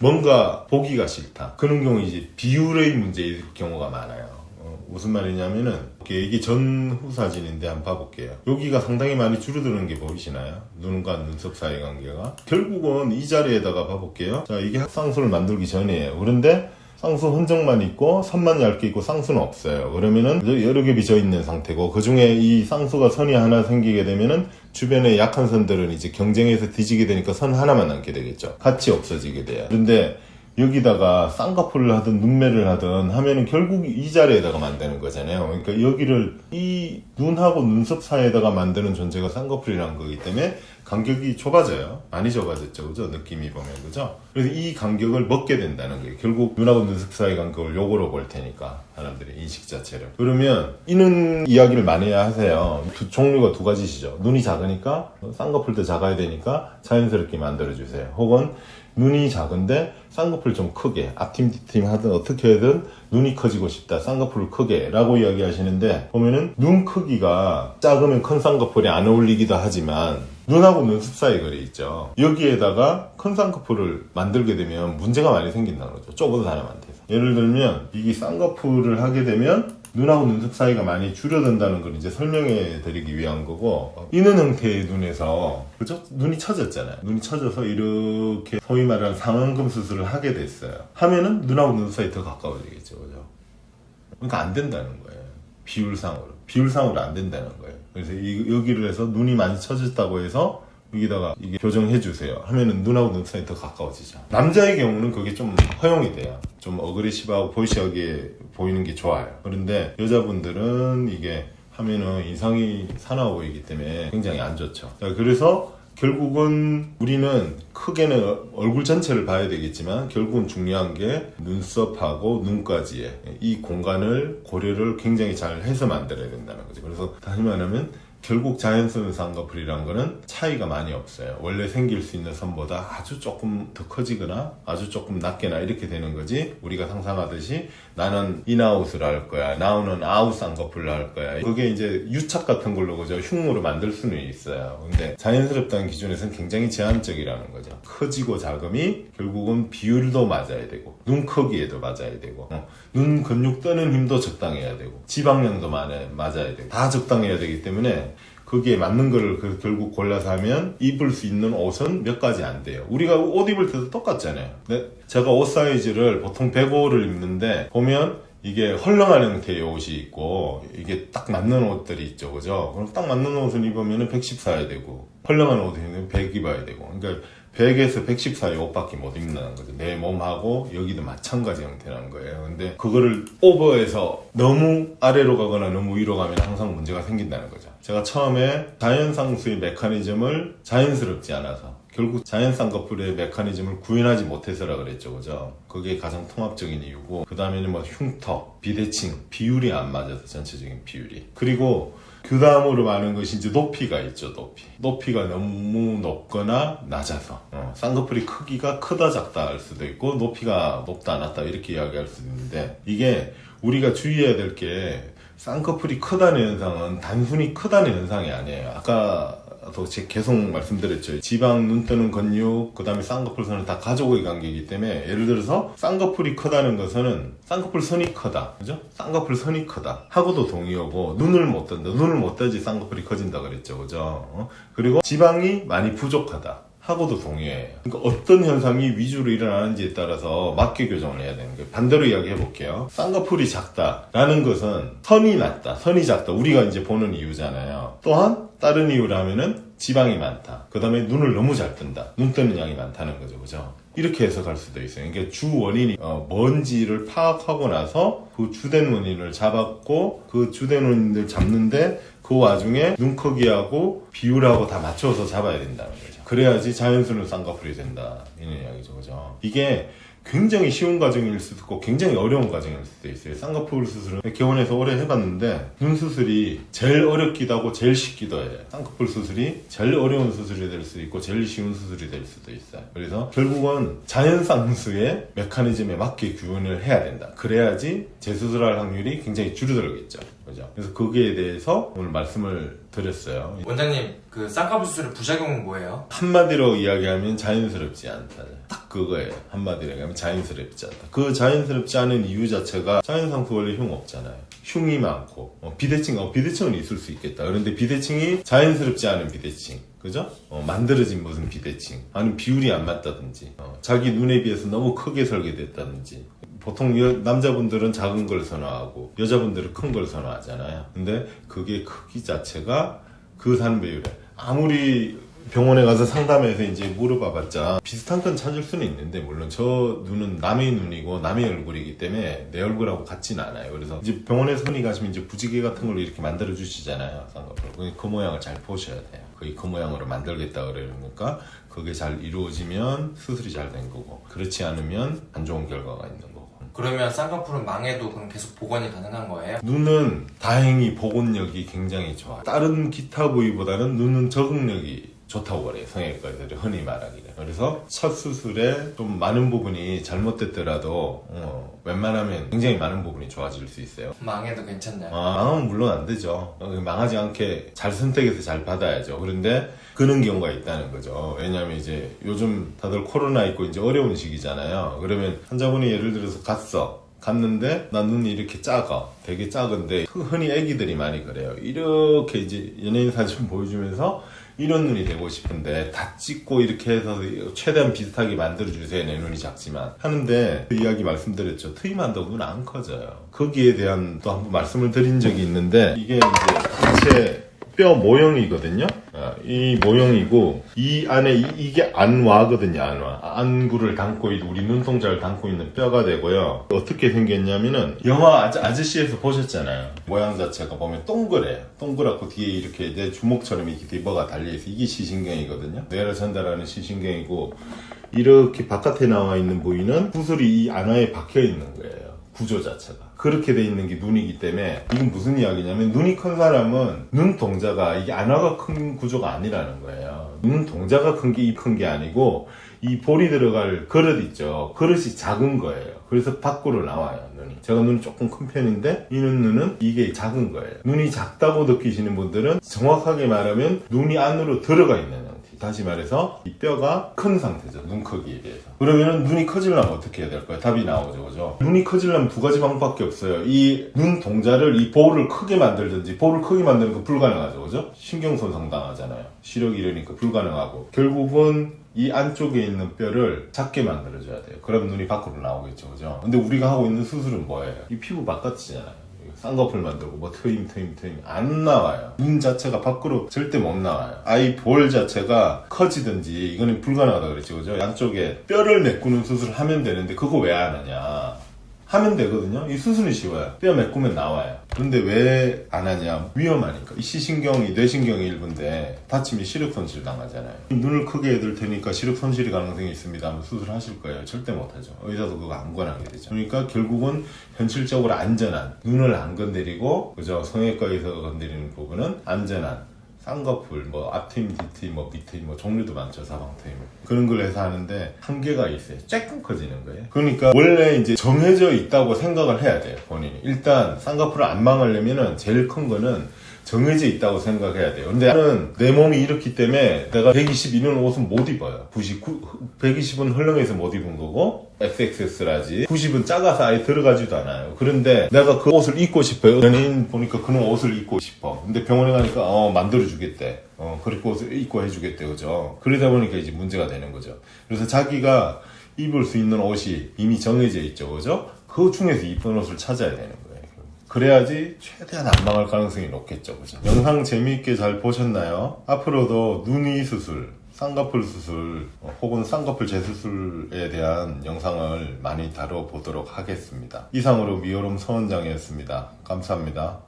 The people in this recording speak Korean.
뭔가 보기가 싫다. 그런 경우 이제 비율의 문제일 경우가 많아요. 어, 무슨 말이냐면은 이게 전후 사진인데 한번 봐볼게요. 여기가 상당히 많이 줄어드는 게 보이시나요? 눈과 눈썹 사이 관계가 결국은 이 자리에다가 봐볼게요. 자 이게 쌍수를 만들기 전이에요. 그런데 쌍수 흔적만 있고 선만 얇게 있고 쌍수는 없어요. 그러면은 여러 개 빚어 있는 상태고 그 중에 이 쌍수가 선이 하나 생기게 되면은 주변에 약한 선들은 이제 경쟁에서 뒤지게 되니까 선 하나만 남게 되겠죠. 같이 없어지게 돼요. 그런데 여기다가 쌍꺼풀을 하든 눈매를 하든 하면은 결국 이 자리에다가 만드는 거잖아요. 그러니까 여기를 이 눈하고 눈썹 사이에다가 만드는 존재가 쌍꺼풀이라는 거기 때문에 간격이 좁아져요. 많이 좁아졌죠. 그죠? 느낌이 보면. 그죠? 그래서 이 간격을 먹게 된다는 거예요. 결국 눈하고 눈썹 사이 간격을 요거로 볼 테니까. 사람들의 인식 자체를. 그러면 이는 이야기를 많이 하세요. 두, 종류가 두 가지시죠. 눈이 작으니까 쌍꺼풀도 작아야 되니까 자연스럽게 만들어주세요. 혹은 눈이 작은데 쌍꺼풀 좀 크게 앞팀 뒤팀 하든 어떻게 하든 눈이 커지고 싶다 쌍꺼풀을 크게 라고 이야기 하시는데 보면은 눈 크기가 작으면 큰 쌍꺼풀이 안 어울리기도 하지만 눈하고 눈썹 사이 거리 있죠 여기에다가 큰 쌍꺼풀을 만들게 되면 문제가 많이 생긴다는 거죠 좁은 사람한테서 예를 들면 이게 쌍꺼풀을 하게 되면 눈하고 눈썹 사이가 많이 줄어든다는 걸 이제 설명해 드리기 위한 거고 이는 형태의 눈에서 그죠? 눈이 처졌잖아요. 눈이 처져서 이렇게 소위 말하는 상안금 수술을 하게 됐어요. 하면은 눈하고 눈썹 사이 더 가까워지겠죠. 그죠? 그러니까 안 된다는 거예요. 비율상으로. 비율상으로 안 된다는 거예요. 그래서 이, 여기를 해서 눈이 많이 처졌다고 해서 여기다가 이게 교정해 주세요. 하면은 눈하고 눈 사이 더 가까워지죠. 남자의 경우는 그게 좀 허용이 돼요. 좀 어그레시브하고 보이시하게 보이는 게 좋아요. 그런데 여자분들은 이게 하면은 인상이 사나워 보이기 때문에 굉장히 안 좋죠. 자, 그래서 결국은 우리는 크게는 얼굴 전체를 봐야 되겠지만 결국은 중요한 게 눈썹하고 눈까지의 이 공간을 고려를 굉장히 잘 해서 만들어야 된다는 거죠. 그래서 다시 말하면 결국 자연스러운 쌍꺼풀이란 거는 차이가 많이 없어요. 원래 생길 수 있는 선보다 아주 조금 더 커지거나 아주 조금 낮게나 이렇게 되는 거지 우리가 상상하듯이 나는 인아웃을 할 거야. 나오는 아웃 쌍꺼풀을 할 거야. 그게 이제 유착 같은 걸로 그죠. 흉물을 만들 수는 있어요. 근데 자연스럽다는 기준에서는 굉장히 제한적이라는 거죠. 커지고 작음이 결국은 비율도 맞아야 되고 눈 크기에도 맞아야 되고 어, 눈 근육 떠는 힘도 적당해야 되고 지방량도 맞아야 되고 다 적당해야 되기 때문에 거기에 맞는 거를 그 결국 골라서 하면 입을 수 있는 옷은 몇 가지 안 돼요. 우리가 옷 입을 때도 똑같잖아요. 네? 제가 옷 사이즈를 보통 105를 입는데 보면 이게 헐렁한 형태의 옷이 있고 이게 딱 맞는 옷들이 있죠. 그죠? 그럼 딱 맞는 옷을 입으면 110 사야 되고 헐렁한 옷 은100 입어야 되고 그러니까 100에서 110 사이 옷밖에 못 입는다는 거죠. 내 몸하고 여기도 마찬가지 형태라는 거예요. 근데 그거를 오버해서 너무 아래로 가거나 너무 위로 가면 항상 문제가 생긴다는 거죠. 제가 처음에 자연상수의 메커니즘을 자연스럽지 않아서 결국 자연 쌍꺼풀의 메커니즘을 구현하지 못해서라 그랬죠, 그죠? 그게 가장 통합적인 이유고, 그 다음에는 뭐 흉터, 비대칭, 비율이 안 맞아서 전체적인 비율이. 그리고 그 다음으로 많은 것이 이제 높이가 있죠, 높이. 높이가 너무 높거나 낮아서. 어, 쌍꺼풀이 크기가 크다 작다 할 수도 있고, 높이가 높다 낮다 이렇게 이야기할 수도 있는데, 이게 우리가 주의해야 될 게, 쌍꺼풀이 크다는 현상은 단순히 크다는 현상이 아니에요. 아까 또 계속 말씀드렸죠. 지방, 눈 뜨는 근육, 그 다음에 쌍꺼풀 선은 다 가족의 관계이기 때문에 예를 들어서 쌍꺼풀이 크다는 것은 쌍꺼풀 선이 크다. 그죠? 쌍꺼풀 선이 크다. 하고도 동의하고 눈을 못 뜬다. 눈을 못 떠지 쌍꺼풀이 커진다 그랬죠. 그죠? 어? 그리고 지방이 많이 부족하다. 하고도 동의해요. 그러니까 어떤 현상이 위주로 일어나는지에 따라서 맞게 교정을 해야 되는 거예요. 반대로 이야기해 볼게요. 쌍꺼풀이 작다라는 것은 선이 낮다, 선이 작다. 우리가 이제 보는 이유잖아요. 또한 다른 이유라면은 지방이 많다. 그 다음에 눈을 너무 잘 뜬다. 눈 뜨는 양이 많다는 거죠. 그죠? 이렇게 해석할 수도 있어요. 그러니까 주 원인이 어, 뭔지를 파악하고 나서 그 주된 원인을 잡았고 그 주된 원인을 잡는데 그 와중에 눈 크기하고 비율하고 다 맞춰서 잡아야 된다는 거죠. 그래야지 자연스러운 쌍꺼풀이 된다. 이런 이야기죠. 그죠? 이게 굉장히 쉬운 과정일 수도 있고 굉장히 어려운 과정일 수도 있어요. 쌍꺼풀 수술은 개원해서 오래 해봤는데 눈 수술이 제일 어렵기도 하고 제일 쉽기도 해요. 쌍꺼풀 수술이 제일 어려운 수술이 될 수도 있고 제일 쉬운 수술이 될 수도 있어요. 그래서 결국은 자연 쌍수의 메커니즘에 맞게 구현을 해야 된다. 그래야지 재수술할 확률이 굉장히 줄어들겠죠. 그죠? 그래서 거기에 대해서 오늘 말씀을 드렸어요. 원장님 그 쌍꺼풀 수술의 부작용은 뭐예요? 한마디로 이야기하면 자연스럽지 않다. 딱 그거예요. 한마디로 얘기하면 자연스럽지 않다. 그 자연스럽지 않은 이유 자체가 자연상수 원래 흉 없잖아요. 흉이 많고 어, 비대칭, 어, 비대칭은 있을 수 있겠다. 그런데 비대칭이 자연스럽지 않은 비대칭. 그죠? 어, 만들어진 무슨 비대칭. 아니면 비율이 안 맞다든지. 어, 자기 눈에 비해서 너무 크게 설계됐다든지. 보통 여- 남자분들은 작은 걸 선호하고 여자분들은 큰 걸 선호하잖아요. 근데 그게 크기 자체가 그 산배율에 아무리 병원에 가서 상담해서 이제 물어봐봤자 비슷한 건 찾을 수는 있는데 물론 저 눈은 남의 눈이고 남의 얼굴이기 때문에 내 얼굴하고 같진 않아요. 그래서 이제 병원에서 흔히 가시면 이제 부지개 같은 걸로 이렇게 만들어 주시잖아요. 쌍꺼풀. 그그 모양을 잘 보셔야 돼요. 거의 그 모양으로 만들겠다 그러니까 그게 잘 이루어지면 수술이 잘 된 거고 그렇지 않으면 안 좋은 결과가 있는 거고. 그러면 쌍꺼풀은 망해도 그럼 계속 복원이 가능한 거예요? 눈은 다행히 복원력이 굉장히 좋아. 다른 기타 부위보다는 눈은 적응력이 좋다고 그래요. 성형외과에서 흔히 말하기를. 그래서 첫 수술에 좀 많은 부분이 잘못됐더라도 어, 웬만하면 굉장히 많은 부분이 좋아질 수 있어요. 망해도 괜찮나요? 아, 망하면 물론 안 되죠. 어, 망하지 않게 잘 선택해서 잘 받아야죠. 그런데 그런 경우가 있다는 거죠. 왜냐하면 이제 요즘 다들 코로나 있고 이제 어려운 시기잖아요. 그러면 환자분이 예를 들어서 갔어. 갔는데 나 눈이 이렇게 작아. 되게 작은데 흔히 애기들이 많이 그래요. 이렇게 이제 연예인 사진 보여주면서 이런 눈이 되고 싶은데 다 찍고 이렇게 해서 최대한 비슷하게 만들어주세요. 내 눈이 작지만. 하는데 그 이야기 말씀드렸죠. 트임한다고 눈 안 커져요. 거기에 대한 또 한번 말씀을 드린 적이 있는데 이게 이제 전체 뼈 모형이거든요. 아, 이 모형이고 이 안에 이, 게 안와거든요. 안와. 안구를 담고 있는 우리 눈동자를 담고 있는 뼈가 되고요. 어떻게 생겼냐면은 영화 아저, 아저 씨에서 보셨잖아요. 모양 자체가 보면 동그래요. 동그랗고 뒤에 이렇게 내 주먹처럼 이렇게 리버가 달려 있어. 이게 시신경이거든요. 뇌를 전달하는 시신경이고 이렇게 바깥에 나와 있는 부위는 구슬이 이 안화에 박혀 있는 거예요. 구조 자체가. 그렇게 돼 있는 게 눈이기 때문에 이건 무슨 이야기냐면 눈이 큰 사람은 눈 동자가 이게 안화가 큰 구조가 아니라는 거예요. 눈 동자가 큰게큰게 아니고 이 볼이 들어갈 그릇 있죠. 그릇이 작은 거예요. 그래서 밖으로 나와요, 눈이. 제가 눈이 조금 큰 편인데, 이 눈은 이게 작은 거예요. 눈이 작다고 느끼시는 분들은 정확하게 말하면 눈이 안으로 들어가 있는. 다시 말해서 이 뼈가 큰 상태죠. 눈 크기에 비해서. 그러면은 눈이 커지려면 어떻게 해야 될까요? 답이 나오죠. 그죠? 눈이 커지려면 두 가지 방법밖에 없어요. 이 눈 동자를 이 볼을 크게 만들든지 볼을 크게 만드는 거 불가능하죠. 그죠? 신경 손상 당하잖아요. 시력 잃으니까 불가능하고. 결국은 이 안쪽에 있는 뼈를 작게 만들어줘야 돼요. 그럼 눈이 밖으로 나오겠죠. 그죠? 근데 우리가 하고 있는 수술은 뭐예요? 이 피부 바깥이잖아요. 쌍꺼풀 만들고 뭐 트임 트임 트임 안 나와요. 눈 자체가 밖으로 절대 못 나와요. 아이 볼 자체가 커지든지 이거는 불가능하다 그랬죠 그죠? 양쪽에 뼈를 메꾸는 수술을 하면 되는데 그거 왜 안 하냐 하면 되거든요. 이 수술은 쉬워요. 뼈 메꾸면 나와요. 그런데 왜 안 하냐? 위험하니까. 이 시신경이 뇌신경이 일부인데 다치면 시력 손실 당하잖아요. 눈을 크게 해둘 테니까 시력 손실이 가능성이 있습니다. 하면 수술하실 거예요. 절대 못하죠. 의사도 그거 안 권하게 되죠. 그러니까 결국은 현실적으로 안전한 눈을 안 건드리고 그죠 성형외과에서 건드리는 부분은 안전한 쌍꺼풀, 뭐 앞트임, 뒤트임, 뭐 밑트임, 뭐 종류도 많죠 사방트임 그런 걸 해서 하는데 한계가 있어요. 조금 커지는 거예요. 그러니까 원래 이제 정해져 있다고 생각을 해야 돼요 본인이. 일단 쌍꺼풀을 안 망하려면은 제일 큰 거는 정해져 있다고 생각해야 돼요. 근데 나는 내 몸이 이렇기 때문에 내가 122는 옷은 못 입어요. 99, 120은 헐렁해서 못 입은 거고 XXS라지 90은 작아서 아예 들어가지도 않아요. 그런데 내가 그 옷을 입고 싶어요. 연예인 보니까 그런 옷을 입고 싶어. 근데 병원에 가니까 어 만들어주겠대. 어 그렇게 옷을 입고 해주겠대 그죠. 그러다 보니까 이제 문제가 되는 거죠. 그래서 자기가 입을 수 있는 옷이 이미 정해져 있죠. 그죠? 그 중에서 이쁜 옷을 찾아야 되는 거예요. 그래야지 최대한 안 망할 가능성이 높겠죠. 그죠? 영상 재미있게 잘 보셨나요? 앞으로도 눈이 수술, 쌍꺼풀 수술, 어, 혹은 쌍꺼풀 재수술에 대한 영상을 많이 다뤄보도록 하겠습니다. 이상으로 미오롬 서원장이었습니다. 감사합니다.